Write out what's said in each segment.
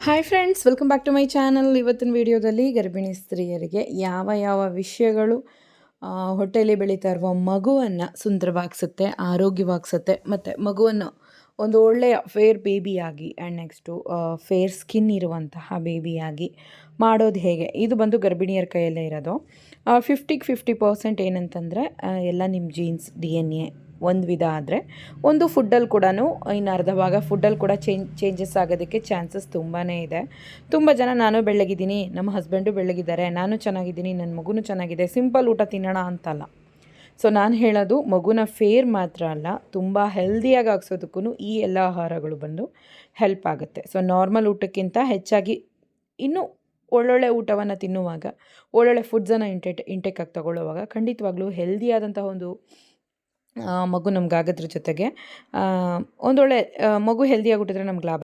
Hi friends welcome back to my channel ಇವತ್ತಿನ ವಿಡಿಯೋದಲ್ಲಿ ಗರ್ಭಿಣಿ ಸ್ತ್ರೀಯರಿಗೆ ಯಾವ ಯಾವ ವಿಷಯಗಳು ಹೊಟ್ಟೆಯಲ್ಲಿ ಬೆಳೀತಾ ಇರುವ ಮಗುವನ್ನು ಸುಂದರವಾಗಿಸುತ್ತೆ, ಆರೋಗ್ಯವಾಗಿಸುತ್ತೆ, ಮತ್ತು ಮಗುವನ್ನು ಒಂದು ಒಳ್ಳೆಯ ಫೇರ್ ಬೇಬಿಯಾಗಿ ಆ್ಯಂಡ್ ನೆಕ್ಸ್ಟು ಫೇರ್ ಸ್ಕಿನ್ ಇರುವಂತಹ ಬೇಬಿಯಾಗಿ ಮಾಡೋದು ಹೇಗೆ? ಇದು ಬಂದು ಗರ್ಭಿಣಿಯರ ಕೈಯಲ್ಲೇ ಇರೋದು. ಫಿಫ್ಟಿಗೆ ಫಿಫ್ಟಿ ಪರ್ಸೆಂಟ್ ಏನಂತಂದರೆ ಎಲ್ಲ ನಿಮ್ಮ ಜೀನ್ಸ್ ಡಿ ಎನ್ ಎ ಒಂದು ವಿಧ ಆದರೆ, ಒಂದು ಫುಡ್ಡಲ್ಲಿ ಕೂಡ ಇನ್ನು ಅರ್ಧ ಭಾಗ ಫುಡ್ಡಲ್ಲಿ ಕೂಡ ಚೇಂಜ್ ಚೇಂಜಸ್ ಆಗೋದಕ್ಕೆ ಚಾನ್ಸಸ್ ತುಂಬಾ ಇದೆ. ತುಂಬ ಜನ ನಾನು ಬೆಳಗಿದ್ದೀನಿ ನಮ್ಮ ಹಸ್ಬೆಂಡು ಬೆಳ್ಳಗಿದ್ದಾರೆ, ನಾನು ಚೆನ್ನಾಗಿದ್ದೀನಿ ನನ್ನ ಮಗುನೂ ಚೆನ್ನಾಗಿದೆ ಸಿಂಪಲ್ ಊಟ ತಿನ್ನೋಣ ಅಂತಲ್ಲ. ಸೊ ನಾನು ಹೇಳೋದು ಮಗುನ ಫೇರ್ ಮಾತ್ರ ಅಲ್ಲ, ತುಂಬ ಹೆಲ್ದಿಯಾಗಿ ಹಾಕ್ಸೋದಕ್ಕೂ ಈ ಎಲ್ಲ ಆಹಾರಗಳು ಬಂದು ಹೆಲ್ಪ್ ಆಗುತ್ತೆ. ಸೊ ನಾರ್ಮಲ್ ಊಟಕ್ಕಿಂತ ಹೆಚ್ಚಾಗಿ ಇನ್ನೂ ಒಳ್ಳೊಳ್ಳೆ ಊಟವನ್ನು ತಿನ್ನುವಾಗ, ಒಳ್ಳೊಳ್ಳೆ ಫುಡ್ಸನ್ನು ಇಂಟೆಟ್ ಇಂಟೇಕಾಗಿ ತಗೊಳ್ಳುವಾಗ ಖಂಡಿತವಾಗ್ಲೂ ಹೆಲ್ದಿಯಾದಂತಹ ಒಂದು ಮಗು ನಮ್ಗೆ ಆಗೋದ್ರ ಜೊತೆಗೆ ಒಂದೊಳ್ಳೆ ಮಗು ಹೆಲ್ದಿಯಾಗಿ ಬಿಟ್ಟಿದ್ರೆ ನಮ್ಗೆ ಲಾಭ.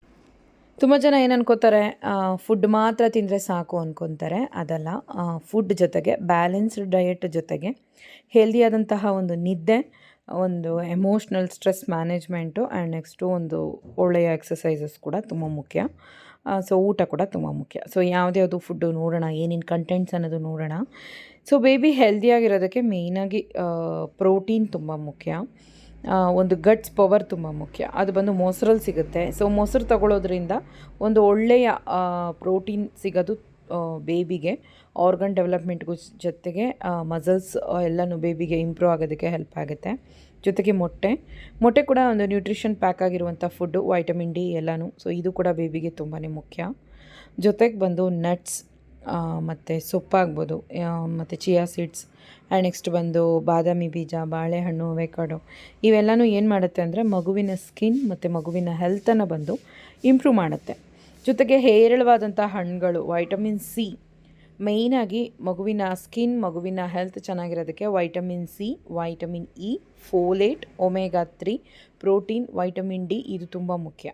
ತುಂಬ ಜನ ಏನು ಅನ್ಕೋತಾರೆ ಫುಡ್ ಮಾತ್ರ ತಿಂದರೆ ಸಾಕು ಅಂದ್ಕೊತಾರೆ ಅದಲ್ಲ ಫುಡ್ ಜೊತೆಗೆ ಬ್ಯಾಲೆನ್ಸ್ಡ್ ಡಯೆಟ್ ಜೊತೆಗೆ ಹೆಲ್ದಿಯಾದಂತಹ ಒಂದು ನಿದ್ದೆ, ಒಂದು emotional stress management and next ಒಂದು ಒಳ್ಳೆಯ ಎಕ್ಸಸೈಸಸ್ ಕೂಡ ತುಂಬ ಮುಖ್ಯ. ಸೊ ಊಟ ಕೂಡ ತುಂಬ ಮುಖ್ಯ. ಸೊ ಯಾವುದ್ಯಾವುದು ಫುಡ್ಡು ನೋಡೋಣ, ಏನೇನು ಕಂಟೆಂಟ್ಸ್ ಅನ್ನೋದು ನೋಡೋಣ ಸೊ ಬೇಬಿ ಹೆಲ್ದಿಯಾಗಿರೋದಕ್ಕೆ ಮೇಯ್ನಾಗಿ ಪ್ರೋಟೀನ್ ತುಂಬ ಮುಖ್ಯ. ಒಂದು ಗಟ್ಸ್ ಪವರ್ ತುಂಬ ಮುಖ್ಯ. ಅದು ಬಂದು ಮೊಸರಲ್ಲಿ ಸಿಗುತ್ತೆ. ಸೊ ಮೊಸರು ತಗೊಳ್ಳೋದ್ರಿಂದ ಒಂದು ಒಳ್ಳೆಯ ಪ್ರೋಟೀನ್ ಸಿಗೋದು ಬೇಬಿಗೆ ಆರ್ಗನ್ ಡೆವಲಪ್ಮೆಂಟ್ಗೂ ಜೊತೆಗೆ ಮಸಲ್ಸ್ ಎಲ್ಲನೂ ಬೇಬಿಗೆ ಇಂಪ್ರೂವ್ ಆಗೋದಕ್ಕೆ ಹೆಲ್ಪ್ ಆಗುತ್ತೆ. ಜೊತೆಗೆ ಮೊಟ್ಟೆ. ಮೊಟ್ಟೆ ಕೂಡ ಒಂದು ನ್ಯೂಟ್ರಿಷನ್ ಪ್ಯಾಕ್ ಆಗಿರುವಂಥ ಫುಡ್ಡು ವೈಟಮಿನ್ ಡಿ ಎಲ್ಲನೂ. ಸೊ ಇದು ಕೂಡ ಬೇಬಿಗೆ ತುಂಬಾ ಮುಖ್ಯ. ಜೊತೆಗೆ ಬಂದು ನಟ್ಸ್ ಮತ್ತು ಸೊಪ್ಪಾಗ್ಬೋದು ಮತ್ತು ಚಿಯಾ ಸೀಡ್ಸ್ ಆ್ಯಂಡ್ ನೆಕ್ಸ್ಟ್ ಬಂದು ಬಾದಾಮಿ ಬೀಜ, ಬಾಳೆಹಣ್ಣು ವೆಕಾಡೋ ಇವೆಲ್ಲನೂ ಏನು ಮಾಡುತ್ತೆ ಅಂದರೆ ಮಗುವಿನ ಸ್ಕಿನ್ ಮತ್ತು ಮಗುವಿನ ಹೆಲ್ತನ್ನು ಬಂದು ಇಂಪ್ರೂವ್ ಮಾಡುತ್ತೆ. ಜೊತೆಗೆ ಹೇರಳವಾದಂಥ ಹಣ್ಣುಗಳು ವೈಟಮಿನ್ ಸಿ ಮೇಯ್ನಾಗಿ ಮಗುವಿನ ಸ್ಕಿನ್ ಮಗುವಿನ health ಚೆನ್ನಾಗಿರೋದಕ್ಕೆ vitamin C vitamin E folate omega three protein vitamin D ಇದು ತುಂಬ ಮುಖ್ಯ.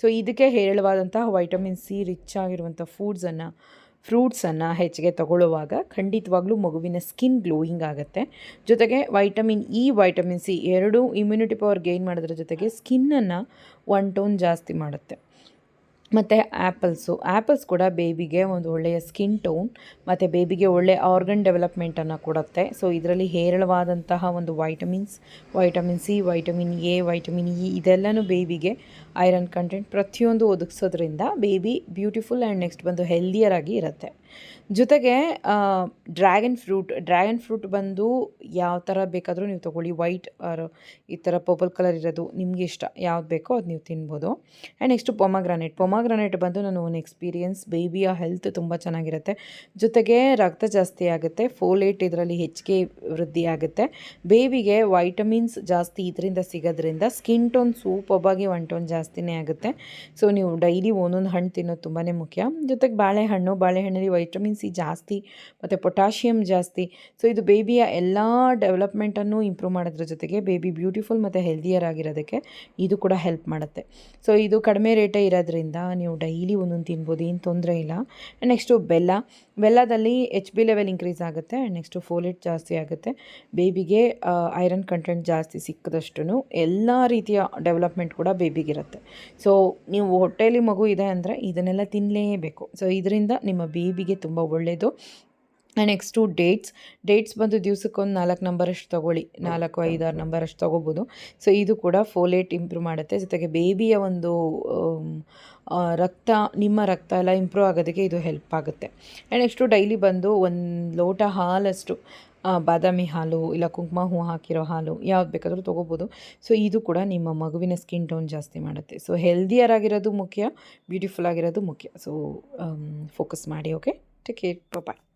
ಸೊ ಇದಕ್ಕೆ ಹೇರಳವಾದಂತಹ ವೈಟಮಿನ್ ಸಿ ರಿಚ್ ಆಗಿರುವಂಥ ಫೂಡ್ಸನ್ನು ಫ್ರೂಟ್ಸನ್ನು ಹೆಚ್ಚಿಗೆ ತಗೊಳ್ಳುವಾಗ ಖಂಡಿತವಾಗ್ಲೂ ಮಗುವಿನ ಸ್ಕಿನ್ ಗ್ಲೋಯಿಂಗ್ ಆಗುತ್ತೆ. ಜೊತೆಗೆ ವೈಟಮಿನ್ ಇ, ವೈಟಮಿನ್ ಸಿ ಎರಡೂ ಇಮ್ಯುನಿಟಿ ಪವರ್ ಗೇನ್ ಮಾಡೋದ್ರ ಜೊತೆಗೆ ಸ್ಕಿನ್ನನ್ನು ಒನ್ ಟೋನ್ ಜಾಸ್ತಿ ಮಾಡುತ್ತೆ. ಮತ್ತು ಆ್ಯಪಲ್ಸು. ಆ್ಯಪಲ್ಸ್ ಕೂಡ ಬೇಬಿಗೆ ಒಂದು ಒಳ್ಳೆಯ ಸ್ಕಿನ್ ಟೋನ್, ಮತ್ತು ಬೇಬಿಗೆ ಒಳ್ಳೆಯ ಆರ್ಗನ್ ಡೆವಲಪ್ಮೆಂಟನ್ನು ಕೊಡುತ್ತೆ. ಸೊ, ಇದರಲ್ಲಿ ಹೇರಳವಾದಂತಹ ಒಂದು vitamins, vitamin C, vitamin A, vitamin E, ಇದೆಲ್ಲನೂ ಬೇಬಿಗೆ ಐರನ್ ಕಂಟೆಂಟ್ ಪ್ರತಿಯೊಂದು ಒದಗಿಸೋದ್ರಿಂದ ಬೇಬಿ ಬ್ಯೂಟಿಫುಲ್ ಆ್ಯಂಡ್ ನೆಕ್ಸ್ಟ್ ಬಂದು ಹೆಲ್ದಿಯರ್ ಆಗಿ ಇರುತ್ತೆ. ಜೊತೆಗೆ ಡ್ರ್ಯಾಗನ್ ಫ್ರೂಟ್ ಡ್ರ್ಯಾಗನ್ ಫ್ರೂಟ್ ಬಂದು ಯಾವ ಥರ ಬೇಕಾದರೂ ನೀವು ತೊಗೊಳ್ಳಿ. ವೈಟ್ ಆರ್ ಈ ಥರ ಪರ್ಪಲ್ ಕಲರ್ ಇರೋದು ನಿಮಗೆ ಇಷ್ಟ. ಯಾವ್ದು ಬೇಕೋ ಅದು ನೀವು ತಿನ್ಬೋದು. And next ಪೊಮಾಗ್ರಾನೇಟ್. ಪೊಮಾಗ್ರಾನೇಟ್ ಬಂದು ನಾನು ಒಂದು ಎಕ್ಸ್ಪೀರಿಯನ್ಸ್ ಬೇಬಿಯ ಹೆಲ್ತ್ ತುಂಬ ಚೆನ್ನಾಗಿರುತ್ತೆ. ಜೊತೆಗೆ ರಕ್ತ ಜಾಸ್ತಿ ಆಗುತ್ತೆ, ಫೋಲೇಟ್ ಇದರಲ್ಲಿ ಹೆಚ್ಚಿಗೆ ವೃದ್ಧಿ ಆಗುತ್ತೆ. ಬೇಬಿಗೆ ವೈಟಮಿನ್ಸ್ ಜಾಸ್ತಿ ಇದರಿಂದ ಸಿಗೋದ್ರಿಂದ ಸ್ಕಿನ್ ಟೋನ್ ಸೂಪರ್ಬಾಗಿ ಒನ್ ಟೋನ್ ಜಾಸ್ತಿನೇ ಆಗುತ್ತೆ. ಸೊ, ನೀವು ಡೈಲಿ ಒಂದೊಂದು ಹಣ್ಣು ತಿನ್ನೋದು ತುಂಬಾ ಮುಖ್ಯ. ಜೊತೆಗೆ ಬಾಳೆಹಣ್ಣು, ಬಾಳೆಹಣ್ಣಲ್ಲಿ ವೈಟಮಿನ್ ಸಿ ಜಾಸ್ತಿ, ಮತ್ತು ಪೊಟ್ಯಾಷಿಯಮ್ ಜಾಸ್ತಿ. ಸೊ, ಇದು ಬೇಬಿಯ ಎಲ್ಲ ಡೆವಲಪ್ಮೆಂಟನ್ನು ಇಂಪ್ರೂವ್ ಮಾಡೋದ್ರ ಜೊತೆಗೆ ಬೇಬಿ ಬ್ಯೂಟಿಫುಲ್ ಮತ್ತು ಹೆಲ್ದಿಯರ್ ಆಗಿರೋದಕ್ಕೆ ಇದು ಕೂಡ ಹೆಲ್ಪ್ ಮಾಡುತ್ತೆ. ಸೊ, ಇದು ಕಡಿಮೆ ರೇಟೇ ಇರೋದ್ರಿಂದ ನೀವು ಡೈಲಿ ಒಂದೊಂದು ತಿನ್ಬೋದು, ಏನು ತೊಂದರೆ ಇಲ್ಲ. ನೆಕ್ಸ್ಟು ಬೆಲ್ಲ, ಬೆಲ್ಲದಲ್ಲಿ ಎಚ್ ಬಿ ಲೆವೆಲ್ ಇನ್ಕ್ರೀಸ್ ಆಗುತ್ತೆ ನೆಕ್ಸ್ಟು ಫೋಲೇಟ್ ಜಾಸ್ತಿ ಆಗುತ್ತೆ. ಬೇಬಿಗೆ ಐರನ್ ಕಂಟೆಂಟ್ ಜಾಸ್ತಿ ಸಿಕ್ಕದಷ್ಟು ಎಲ್ಲ ರೀತಿಯ ಡೆವಲಪ್ಮೆಂಟ್ ಕೂಡ ಬೇಬಿಗಿರುತ್ತೆ ಸೊ ನೀವು ಹೊಟ್ಟೆಯಲ್ಲಿ ಮಗು ಇದೆ ಅಂದರೆ ಇದನ್ನೆಲ್ಲ ತಿನ್ನಲೇಬೇಕು ಸೊ ಇದರಿಂದ ನಿಮ್ಮ ಬೇಬಿಗೆ ತುಂಬ ಒಳ್ಳೆಯದು ನೆಕ್ಸ್ಟು ಡೇಟ್ಸ್ ಡೇಟ್ಸ್ ಬಂದು ದಿವ್ಸಕ್ಕೊಂದು ನಾಲ್ಕು ನಂಬರಷ್ಟು ತೊಗೊಳ್ಳಿ. ನಾಲ್ಕು ಐದಾರು ನಂಬರಷ್ಟು ತೊಗೋಬೋದು. ಸೊ ಇದು ಕೂಡ ಫೋಲೇಟ್ ಇಂಪ್ರೂವ್ ಮಾಡುತ್ತೆ. ಜೊತೆಗೆ ಬೇಬಿಯ ಒಂದು ರಕ್ತ ನಿಮ್ಮ ರಕ್ತ ಎಲ್ಲ ಇಂಪ್ರೂವ್ ಆಗೋದಕ್ಕೆ ಇದು ಹೆಲ್ಪ್ ಆಗುತ್ತೆ. ಆ್ಯಂಡ್ ನೆಕ್ಸ್ಟು ಡೈಲಿ ಬಂದು ಒಂದು ಲೋಟ ಹಾಲಷ್ಟು ಬಾದಾಮಿ ಹಾಲು ಇಲ್ಲ ಕುಂಕುಮ ಹೂ ಹಾಕಿರೋ ಹಾಲು ಯಾವ್ದು ಬೇಕಾದರೂ ತೊಗೋಬೋದು. ಸೊ ಇದು ಕೂಡ ನಿಮ್ಮ ಮಗುವಿನ ಸ್ಕಿನ್ ಟೋನ್ ಜಾಸ್ತಿ ಮಾಡುತ್ತೆ. ಸೊ ಹೆಲ್ದಿಯರ್ ಆಗಿರೋದು ಮುಖ್ಯ ಬ್ಯೂಟಿಫುಲ್ ಆಗಿರೋದು ಮುಖ್ಯ. ಸೊ ಫೋಕಸ್ ಮಾಡಿ ಓಕೆ ಟೇಕ್ ಕೇರ್ ಬಾಯ್